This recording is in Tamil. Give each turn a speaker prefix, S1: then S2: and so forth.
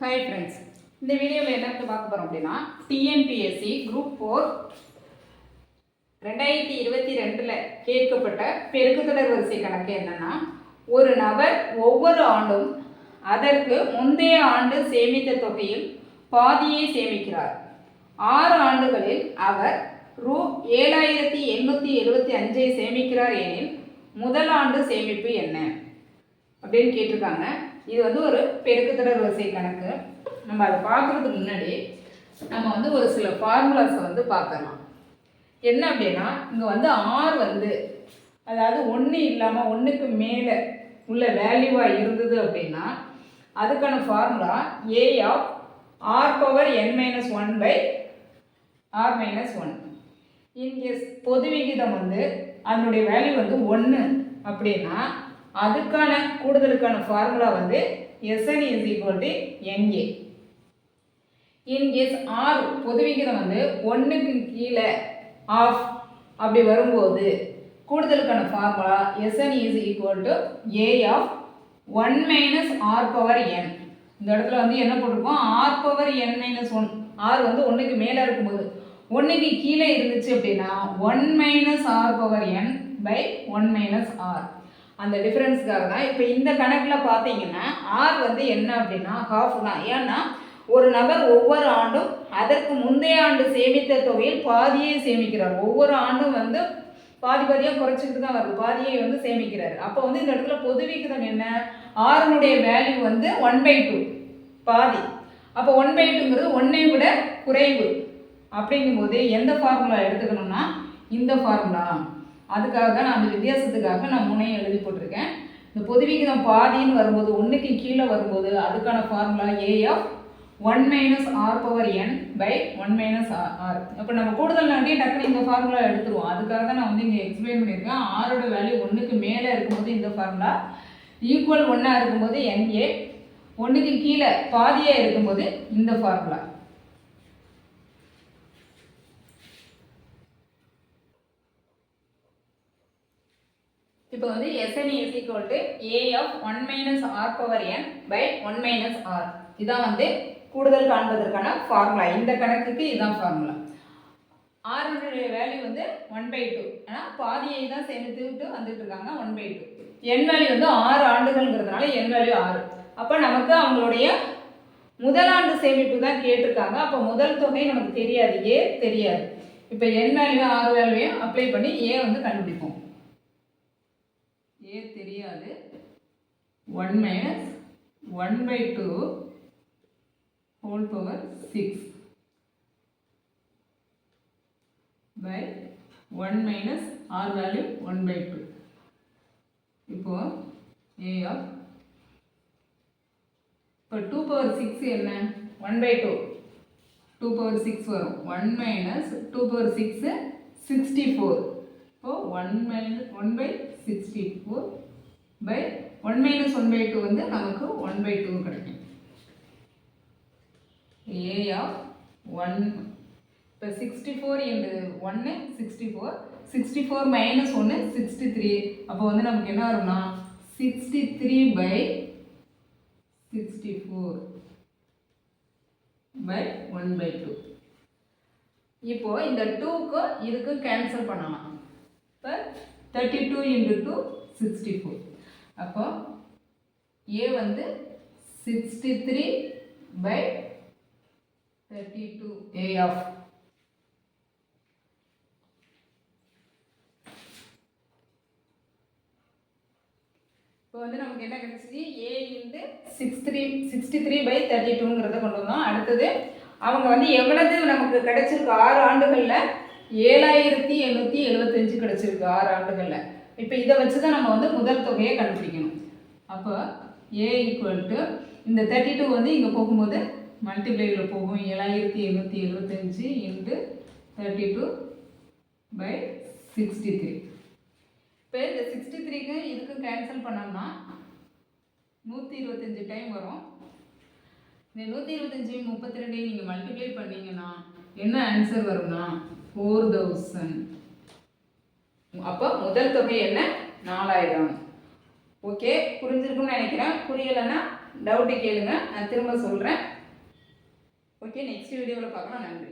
S1: ஹாய் ஃப்ரெண்ட்ஸ் இந்த வீடியோவில் என்ன பார்க்க போகிறோம் அப்படின்னா டிஎன்பிஎஸ்சி குரூப் ஃபோர் ரெண்டாயிரத்தி இருபத்தி ரெண்டில் கேட்கப்பட்ட பெருக்குத்தொடர் வரிசை கணக்கு என்னென்னா ஒரு நபர் ஒவ்வொரு ஆண்டும் அதற்கு முந்தைய ஆண்டு சேமித்த தொகையில் பாதியை சேமிக்கிறார். ஆறு ஆண்டுகளில் அவர் ரூ ஏழாயிரத்தி எண்ணூற்றி எழுபத்தி அஞ்சை சேமிக்கிறார் எனில் முதல் ஆண்டு சேமிப்பு என்ன? அப்படின்னு கேட்டிருக்காங்க. இது வந்து ஒரு பெருக்குத்தொடர் வரிசை கணக்கு. நம்ம அதை பார்க்குறதுக்கு முன்னாடி நம்ம வந்து ஒரு சில ஃபார்முலாஸை வந்து பார்க்கலாம். என்ன அப்படின்னா இங்கே வந்து ஆர் வந்து அதாவது ஒன்று இல்லாமல் ஒன்றுக்கு மேலே உள்ள வேல்யூவாக இருந்தது அப்படின்னா அதுக்கான formula A of R power N minus one by R minus one இங்கே பொது விகிதம் வந்து அதனுடைய வேல்யூ வந்து ஒன்று அப்படின்னா அதுக்கான கூடுதலுக்கான ஃபார்முலா வந்து S N is equal to N A in case R பொதுவிகிதம் வந்து ஒன்றுக்கு கீழே ஆஃப் அப்படி வரும்போது கூடுதலுக்கான formula S N is equal to A of one minus R power N இந்த இடத்துல வந்து என்ன போட்டிருக்கோம்? R power N minus one R வந்து ஒன்றுக்கு மேலே இருக்கும்போது ஒன்றுக்கு கீழே இருந்துச்சு அப்படின்னா one minus R power N by one minus R அந்த டிஃப்ரென்ஸ்க்காக தான். இப்போ இந்த கணக்கில் பார்த்தீங்கன்னா ஆர் வந்து என்ன அப்படின்னா ஹாஃப் தான். ஏன்னா ஒரு நபர் ஒவ்வொரு ஆண்டும் அதற்கு முந்தைய ஆண்டு சேமித்த தொகையில் பாதியை சேமிக்கிறார். ஒவ்வொரு ஆண்டும் வந்து பாதி பாதியாக குறைச்சிக்கிட்டு தான் வருது. பாதியை வந்து சேமிக்கிறார். அப்போ வந்து இந்த இடத்துல பொது விகிதம் என்ன? ஆறுனுடைய வேல்யூ வந்து ஒன் பை டூ பாதி. அப்போ ஒன் பை டூங்கிறது ஒன்றை விட குறைவு. அப்படிங்கும்போது எந்த ஃபார்முலா எடுத்துக்கணும்னா இந்த ஃபார்முலா அதுக்காக தான் நான் அந்த வித்தியாசத்துக்காக நான் முனையை எழுதி போட்டிருக்கேன். இந்த பொது விகிதம் பாதின்னு வரும்போது ஒன்றுக்கு கீழே வரும்போது அதுக்கான formula A of one minus R power N by one minus R R அப்போ நம்ம கூடுதல் நாட்டியே டக்குனு இந்த ஃபார்முலா எடுத்துருவோம். அதுக்காக தான் நான் வந்து இங்கே எக்ஸ்பிளைன் பண்ணியிருக்கேன். ஆரோட வேல்யூ ஒன்றுக்கு மேலே இருக்கும்போது இந்த ஃபார்முலா ஈக்குவல் ஒன்னாக இருக்கும்போது என்ஏ ஒன்றுக்கு கீழே பாதியாக இருக்கும்போது இந்த ஃபார்முலா இப்போ வந்து S N is equal to A of one minus R power N by one minus R இதான் வந்து கூடுதல் காண்பதற்கான ஃபார்முலா இந்த கணக்குக்கு இதுதான் ஃபார்முலா ஆறுனுடைய வேல்யூ வந்து ஒன் பை டூ ஆனால் பாதியை தான் சேர்த்து விட்டு வந்துட்டு இருக்காங்க one by two N value வந்து ஆறு ஆண்டுகள்ங்கிறதுனால என் வேல்யூ ஆறு. அப்போ நமக்கு அவங்களுடைய முதலாண்டு சேமிப்பு தான் கேட்டிருக்காங்க. அப்போ முதல் தொகை நமக்கு தெரியாது ஏ தெரியாது. இப்போ என் வேல்யூ ஆறு வேல்யூ அப்ளை பண்ணி ஏ வந்து கண்டுபிடிப்போம். ஏ தெரியாது. One minus one by two whole power six by one minus R value one by two இப்போ ஏ ஆஃப் இப்போ டூ பவர் சிக்ஸ் என்ன? One by two two power six வரும். One minus two power six sixty four இப்போது one minus one by sixty four by one minus one by two வந்து நமக்கு ஒன் பை டூ கிடைக்கும். ஏ ஆஃப் ஒன் இப்போ சிக்ஸ்டி ஃபோர் இன்டு ஒன்று sixty four sixty four minus ஒன்று சிக்ஸ்டி த்ரீ அப்போ வந்து நமக்கு என்ன வரும்னா sixty three by sixty four by one by two இப்போ இந்த டூக்கு இதுக்கு கேன்சல் பண்ணலாம். இப்போ thirty two into two sixty four அப்போ ஏ வந்து sixty three by thirty two A of இப்போ வந்து நமக்கு என்ன கிடைச்சிது A into six three sixty three by thirty டூங்கிறத கொண்டு வந்தோம். அடுத்தது அவங்க வந்து எவ்வளவு நமக்கு கிடைச்சிருக்கு? ஆறு ஆண்டுகளில் ஏழாயிரத்தி எண்ணூற்றி எழுபத்தஞ்சு கிடச்சிருக்கு ஆறு ஆண்டுகளில். இப்போ இதை வச்சு தான் நம்ம வந்து முதல் தொகையை கண்டுபிடிக்கணும். அப்போ ஏ ஈக்குவல் டு இந்த தேர்ட்டி டூ வந்து இங்கே போகும்போது மல்டிப்ளைவில் போகும். ஏழாயிரத்தி எண்ணூற்றி எழுபத்தஞ்சு into thirty two by sixty three இப்போ இந்த சிக்ஸ்டி த்ரீக்கு இதுக்கும் கேன்சல் பண்ணோம்னா நூற்றி இருபத்தஞ்சி டைம் வரும். இந்த நூற்றி இருபத்தஞ்சி முப்பத்தி ரெண்டையும் நீங்கள் மல்டிப்ளை பண்ணிங்கன்னா என்ன ஆன்சர் வரும்னா ஃபோர் தௌசண்ட் அப்போ முதல் தொகை என்ன? நாலாயிரம். ஓகே புரிஞ்சிருக்கும்னு நினைக்கிறேன். புரியலைன்னா டவுட்டு கேளுங்க. நான் திரும்ப சொல்கிறேன் ஓகே நெக்ஸ்ட் வீடியோவில் பார்க்கலாம். நன்றி.